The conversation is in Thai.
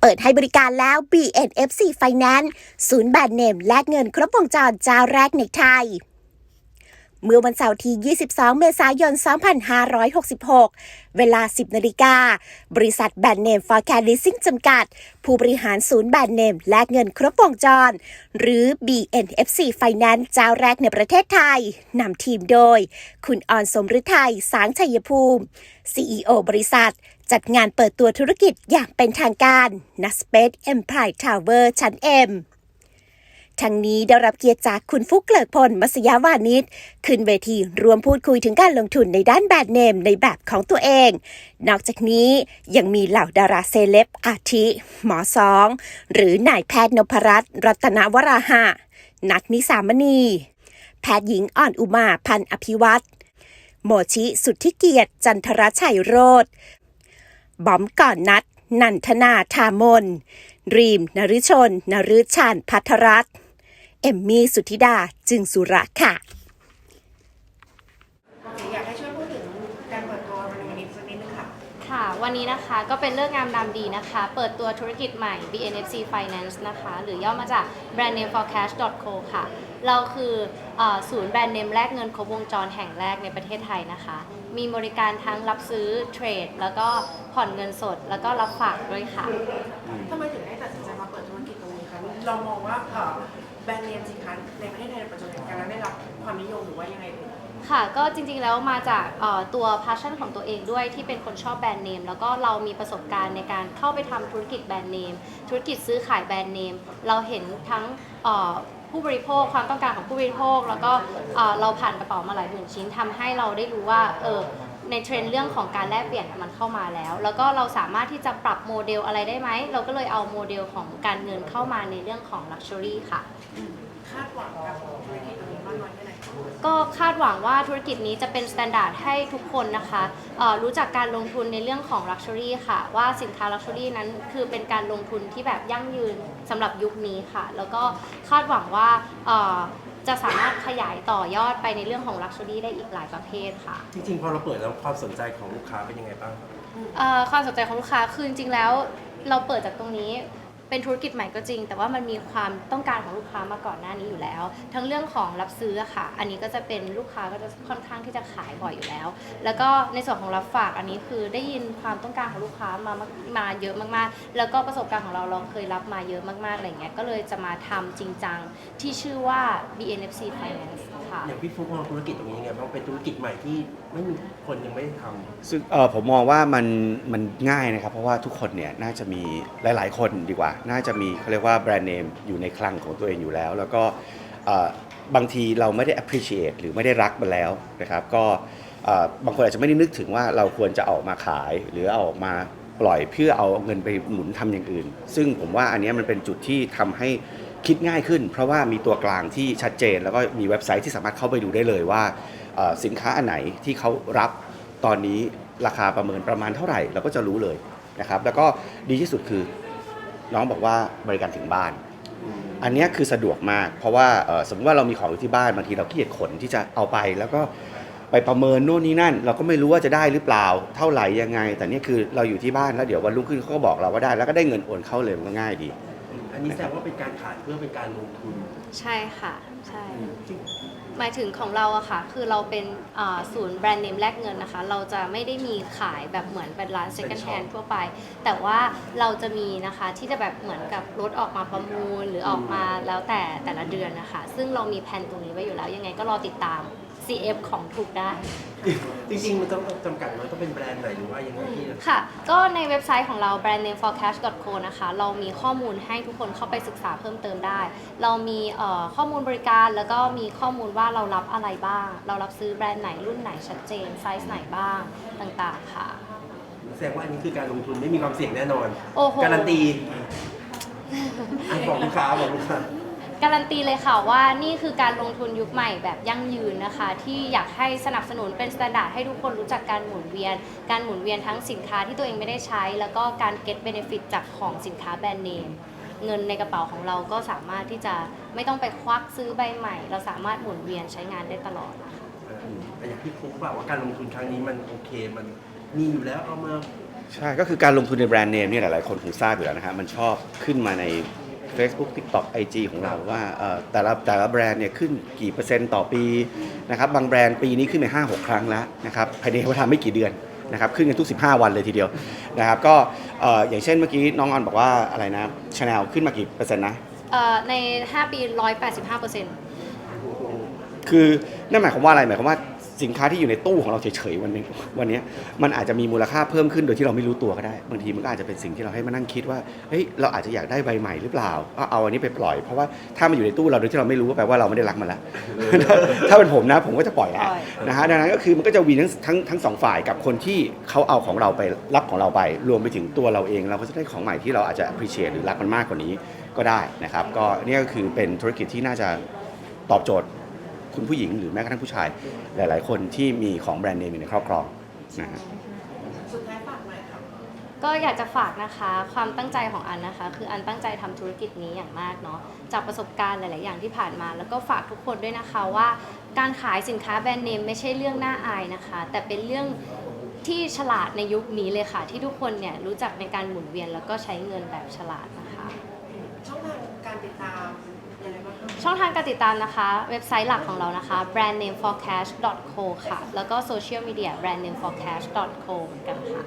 เปิดให้บริการแล้ว BNFC Finance ศูนย์แบรนด์เนมแลกเงินครบวงจรเจ้าแรกในไทย เมื่อวันเสาร์ที่ 22 เมษายน 2566 เวลา 10 นาฬิกา บริษัทแบรนด์เนม for Care Leasing จำกัด ผู้บริหารศูนย์แบรนด์เนมแลกเงินครบวงจร หรือ BNFC Finance เจ้าแรกในประเทศไทย นำทีมโดย คุณออนสมฤทัย สางชัยภูมิ CEO บริษัท จัดงานเปิดตัวธุรกิจอย่างเป็นทางการ n a s p a c e Empire Tower ชั้น M ทั้งนี้ได้รับเกียรติจากคุณฟุกเกลิกพลมัสยาวานิชขึ้นเวทีรวมพูดคุยถึงการลงทุนในด้านแบรนด์เนมในแบบของตัวเอง นอกจากนี้ยังมีเหล่าดาราเซเลบอาทิ หมอสอง หรือนายแพทย์นพรัตน์รัตนวราหะ นักนิสามณี แพทย์หญิงอ่อนอุมาพันธ์อภิวัตรโมชิสุทธิเกียรติจันทรชัยโรธ บอมก่อนนัด นันทนาทามน รีม นฤชน นฤชานพัทรัตน์เอมมี่สุธิดาจึงสุระค่ะโอเคอยากให้ช่วยพูดถึงการเปิดตัวในวันนี้สักนิดนึงค่ะ ค่ะ วันนี้นะคะก็เป็นเรื่องงามดำดีนะคะ เปิดตัวธุรกิจใหม่ BNFC Finance นะคะ หรือย่อมาจาก Brand Name for Cash co ค่ะ เราคือเออศูนย์แบรนด์เนมแลกเงินครบวงจรแห่งแรกในประเทศไทยนะคะ มีบริการทั้งรับซื้อเทรด แล้วก็ผ่อนเงินสด แล้วก็รับฝากด้วยค่ะ ทำไมถึงได้ตัดสินใจมาเปิดธุรกิจตรงนี้คะเรามองว่าเอ่อแบรนด์เนมสินค้าในประเทศไทยในปัจจุบันกำลังได้รับความนิยมหรือว่ายังไงเอ่ย ค่ะก็จริงๆแล้วมาจากเอ่อตัว passion ของตัวเองด้วยที่เป็นคนชอบแบรนด์เนมแล้วก็เรามีประสบการณ์ในการเข้าไปทำธุรกิจแบรนด์เนมธุรกิจซื้อขายแบรนด์เนมเราเห็นทั้งเอ่อ ผู้บริโภคความต้องการของผู้บริโภค แล้วก็เอ่อเราผ่านกระเป๋ามาหลายหมื่นชิ้นทำให้เราได้รู้ว่าเออในเทรนด์เรื่องของการแลกเปลี่ยนมันเข้ามาแล้ว แล้วก็เราสามารถที่จะปรับโมเดลอะไรได้ไหม เราก็เลยเอาโมเดลของการเงินเข้ามาในเรื่องของ Luxury ค่ะ คาดหวังกับ ก็คาดหวังว่าธุรกิจนี้จะเป็นมาตรฐานให้ทุกคนนะคะเอ่อรู้จักการลงทุนในเรื่องของ Luxury ค่ะ ว่าสินค้า Luxury นั้นคือเป็นการลงทุนที่แบบยั่งยืนสำหรับยุคนี้ค่ะ แล้วก็คาดหวังว่าเอ่อจะสามารถขยายต่อยอดไปในเรื่องของ Luxury ได้อีกหลายประเภทค่ะ จริงๆ พอเราเปิดแล้วความสนใจของลูกค้าเป็นยังไงบ้างครับ เอ่อความสนใจของลูกค้าคือจริงๆแล้วเราเปิดจากตรงนี้ เป็นธุรกิจใหม่ก็จริง แต่ว่ามันมีความต้องการของลูกค้ามาก่อนหน้านี้อยู่แล้ว ทั้งเรื่องของรับซื้ออะค่ะ อันนี้ก็จะเป็นลูกค้าก็จะค่อนข้างที่จะขายบ่อยอยู่แล้ว แล้วก็ในส่วนของรับฝากอันนี้คือได้ยินความต้องการของลูกค้ามามาเยอะมากๆ แล้วก็ประสบการณ์ของเราเราเคยรับมาเยอะมากๆอะไรเงี้ยก็เลยจะมาทำจริงจังที่ชื่อว่า BNFC Finance ค่ะ อย่างพี่ฟุกมองธุรกิจตรงนี้ยังไงบ้างเป็นธุรกิจใหม่ที่ไม่มีคนยังไม่ได้ทซึ่งเออผมมองว่ามันมันง่ายนะครับ เพราะว่าทุกคนเนี่ยน่าจะมีหลาย ๆ คนดีกว่า น่าจะมีเขาเรียกว่าแบรนด์เนมอยู่ในคลังของตัวเองอยู่แล้ว แล้วก็เอ่อบางทีเราไม่ได้ appreciate หรือไม่ได้รักมันแล้วนะครับก็เอ่อบางคนอาจจะไม่ได้นึกถึงว่าเราควรจะเอาออกมาขาย หรือเอาออกมาปล่อยเพื่อเอาเงินไปหมุนทำอย่างอื่น ซึ่งผมว่าอันเนี้ยมันเป็นจุดที่ทำให้คิดง่ายขึ้น เพราะว่ามีตัวกลางที่ชัดเจน แล้วก็มีเว็บไซต์ที่สามารถเข้าไปดูได้เลยว่า สินค้าอันไหนที่เขารับตอนนี้ราคาประเมินประมาณเท่าไหร่ เราก็จะรู้เลยนะครับแล้วก็ดีที่สุดคือน้องบอกว่าบริการถึงบ้าน อันนี้คือสะดวกมาก เพราะว่าสมมติว่าเรามีของอยู่ที่บ้านบางทีเราขี้เกียจขนที่จะเอาไปแล้วก็ไปประเมินโน่นนี่นั่น เราก็ไม่รู้ว่าจะได้หรือเปล่าเท่าไหร่ยังไง แต่เนี่ยคือเราอยู่ที่บ้านแล้วเดี๋ยววันรุ่งขึ้นเขาก็บอกเราว่าได้ แล้วก็ได้เงินโอนเข้าเลยมันก็ง่ายดี นนี้แสดงว่าเป็นการขายเพื่อเป็นการลงทุน ใช่ค่ะ ใช่จริงหมายถึงของเราอะค่ะ คือเราเป็นอ่าศูนย์แบรนด์เนมแลกเงินนะคะ เราจะไม่ได้มีขายแบบเหมือนเป็นร้าน second hand ทั่วไป แต่ว่าเราจะมีนะคะที่จะแบบเหมือนกับรถออกมาประมูลหรือออกมาแล้วแต่แต่ละเดือนนะคะ ซึ่งเรามีแผนตรงนี้ไว้อยู่แล้วยังไงก็รอติดตาม CF ของถูกได้ จริงๆ มันต้องจำกัดมันต้องเป็นแบรนด์ไหนหรือว่ายังไงที่ ค่ะ ก็ในเว็บไซต์ของเรา brandnameforecast.co นะคะ เรามีข้อมูลให้ทุกคนเข้าไปศึกษาเพิ่มเติมได้ เรามีเอ่อข้อมูลบริการแล้วก็มีข้อมูลว่าเรารับอะไรบ้าง เรารับซื้อแบรนด์ไหนรุ่นไหนชัดเจน ไซส์ไหนบ้างต่างๆค่ะ แสดงว่าอันนี้คือการลงทุนไม่มีความเสี่ยงแน่นอน โอ้โห การันตีอะบอกลูกค้าบอกลูกค้า การันตีเลยค่ะว่านี่คือการลงทุนยุคใหม่แบบยั่งยืนนะคะ ที่อยากให้สนับสนุนเป็นมาตรฐานให้ทุกคนรู้จักการหมุนเวียน การหมุนเวียนทั้งสินค้าที่ตัวเองไม่ได้ใช้ แล้วก็การ get benefit จากของสินค้าแบรนด์เนมเงินในกระเป๋าของเราก็สามารถที่จะไม่ต้องไปควักซื้อใบใหม่ เราสามารถหมุนเวียนใช้งานได้ตลอดนะคะเออแต่อย่างพี่ฟุกบอกว่าการลงทุนครั้งนี้มันโอเคมันมีอยู่แล้วเอามาใช่ก็คือการลงทุนในแบรนด์เนมเนี่ยหลายๆคนคงทราบอยู่แล้วนะฮะมันชอบขึ้นมาใน Facebook TikTok IG ของเราว่าเอ่อแต่ละแต่ละแบรนด์เนี่ยขึ้นกี่เปอร์เซ็นต์ต่อปีนะครับบางแบรนด์ปีนี้ขึ้นไป5 6 ครั้งแล้วนะครับภายในเขาทำไม่กี่เดือนนะครับขึ้นกันทุก 15 วันเลยทีเดียวนะครับก็เอ่ออย่างเช่นเมื่อกี้น้องออนบอกว่าอะไรนะชาแนลขึ้นมากี่เปอร์เซ็นต์นะ เอ่อใน 5 ปี 185เปอร์เซ็นต์ คือนั่นหมายความว่าอะไรหมายความว่า สินค้าที่อยู่ในตู้ของเราเฉยๆวันนี้วันนี้มันอาจจะมีมูลค่าเพิ่มขึ้นโดยที่เราไม่รู้ตัวก็ได้ บางทีมันก็อาจจะเป็นสิ่งที่เราให้มานั่งคิดว่าเฮ้ยเราอาจจะอยากได้ใบใหม่หรือเปล่าก็เอาอันนี้ไปปล่อย เพราะว่าถ้ามันอยู่ในตู้เราโดยที่เราไม่รู้ก็แปลว่าเราไม่ได้รักมันละถ้าเป็นผมนะผมก็จะปล่อยแล้วนะฮะดังนั้นก็คือมันก็จะวีทั้งทั้งทั้งสองฝ่ายกับคนที่เขาเอาของเราไปรับของเราไป รวมไปถึงตัวเราเอง เราก็จะได้ของใหม่ที่เราอาจจะ appreciate หรือรักมันมากกว่านี้ก็ได้นะครับ ก็เนี่ยก็คือเป็นธุรกิจที่น่าจะตอบโจทย์ คุณผู้หญิงหรือแม้กระทั่งผู้ชาย หลาย ๆ คนที่มีของแบรนด์เนมอยู่ในครอบครองนะฮะ สุดท้ายฝากหน่อยค่ะก็อยากจะฝากนะคะความตั้งใจของอันนะคะ คืออันตั้งใจทำธุรกิจนี้อย่างมากเนาะจากประสบการณ์หลาย ๆ อย่างที่ผ่านมา แล้วก็ฝากทุกคนด้วยนะคะว่า การขายสินค้าแบรนด์เนมไม่ใช่เรื่องน่าอายนะคะ แต่เป็นเรื่องที่ฉลาดในยุคนี้เลยค่ะ ที่ทุกคนเนี่ยรู้จักในการหมุนเวียนแล้วก็ใช้เงินแบบฉลาดนะคะ ช่องทางการติดตามยังไงบ้างครับช่องทางการติดตามนะคะ เว็บไซต์หลักของเรานะคะ brandnameforecast.co ค่ะ แล้วก็โซเชียลมีเดีย brandnameforecast.co เหมือนกันค่ะ